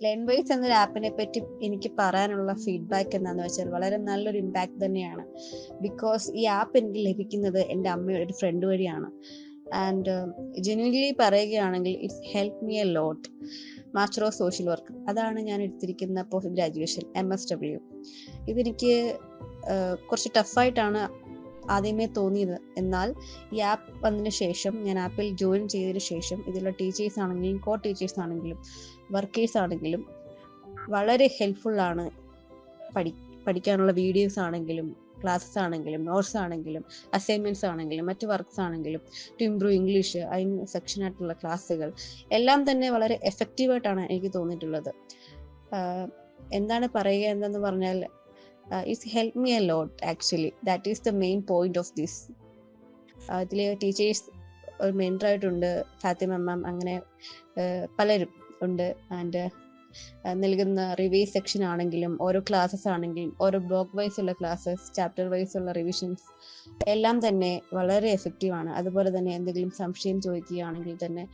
ലെൻവൈസ് എന്നൊരു ആപ്പിനെ പറ്റി എനിക്ക് പറയാനുള്ള ഫീഡ്ബാക്ക് എന്താണെന്ന് വെച്ചാൽ വളരെ നല്ലൊരു ഇമ്പാക്ട് തന്നെയാണ്. ബിക്കോസ് ഈ ആപ്പ് എനിക്ക് ലഭിക്കുന്നത് എന്റെ അമ്മയുടെ ഒരു ഫ്രണ്ട് വഴിയാണ്. ആൻഡ് ജെന്യൂൻലി പറയുകയാണെങ്കിൽ it's help me a lot master of social work അതാണ് ഞാൻ എടുത്തിരിക്കുന്ന post graduation M S W ഇതെനിക്ക് ആഹ്, കുറച്ച് ടഫായിട്ടാണ് ആദ്യമേ തോന്നിയത്. എന്നാൽ ഈ ആപ്പ് വന്നതിന് ശേഷം ഞാൻ ആപ്പിൽ ജോയിൻ ചെയ്തതിന് ശേഷം ഇതിലുള്ള ടീച്ചേഴ്സ് ആണെങ്കിലും കോ ടീച്ചേഴ്സ് ആണെങ്കിലും വർക്കേഴ്സ് ആണെങ്കിലും വളരെ ഹെൽപ്ഫുൾ ആണ് പഠി പഠിക്കാനുള്ള വീഡിയോസ് ആണെങ്കിലും ക്ലാസ്സസ് ആണെങ്കിലും നോട്ട്സ് ആണെങ്കിലും അസൈൻമെന്റ്സ് ആണെങ്കിലും മറ്റ് വർക്ക്സ് ആണെങ്കിലും ടു ഇംപ്രൂവ് ഇംഗ്ലീഷ് അതിന് സെക്ഷൻ ആയിട്ടുള്ള ക്ലാസ്സുകൾ എല്ലാം തന്നെ വളരെ എഫക്റ്റീവായിട്ടാണ് എനിക്ക് തോന്നിയിട്ടുള്ളത്. എന്താണ് പറയുക എന്തെന്ന് പറഞ്ഞാൽ it's help me a lot actually that is the main point of this അതിൽ ടീച്ചേഴ്സ് ഒരു മെന്ററായിട്ടുണ്ട് ഫാത്തിമ മാം അങ്ങനെ ആഹ് പലരും ഉണ്ട്. ആൻഡ് നൽകുന്ന റിവ്യൂ സെക്ഷൻ ആണെങ്കിലും ഓരോ ക്ലാസ്സസ് ആണെങ്കിലും ഓരോ ബ്ലോക്ക് വൈസ് ഉള്ള ക്ലാസ്സസ് ചാപ്റ്റർ വൈസ് ഉള്ള റിവിഷൻസ് എല്ലാം തന്നെ വളരെ എഫക്റ്റീവ് ആണ്. അതുപോലെ തന്നെ എന്തെങ്കിലും സംശയം ചോദിക്കുകയാണെങ്കിൽ തന്നെ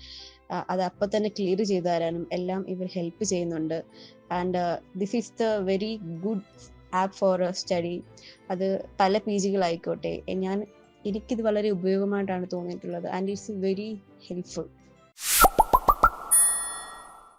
അത് അപ്പം തന്നെ ക്ലിയർ ചെയ്തു തരാനും എല്ലാം ഇവർ ഹെൽപ്പ് ചെയ്യുന്നുണ്ട്. And this is the very good app for study അത് പല പി ജികളായിക്കോട്ടെ ഞാൻ എനിക്കിത് വളരെ ഉപയോഗമായിട്ടാണ് തോന്നിയിട്ടുള്ളത്. And it's very helpful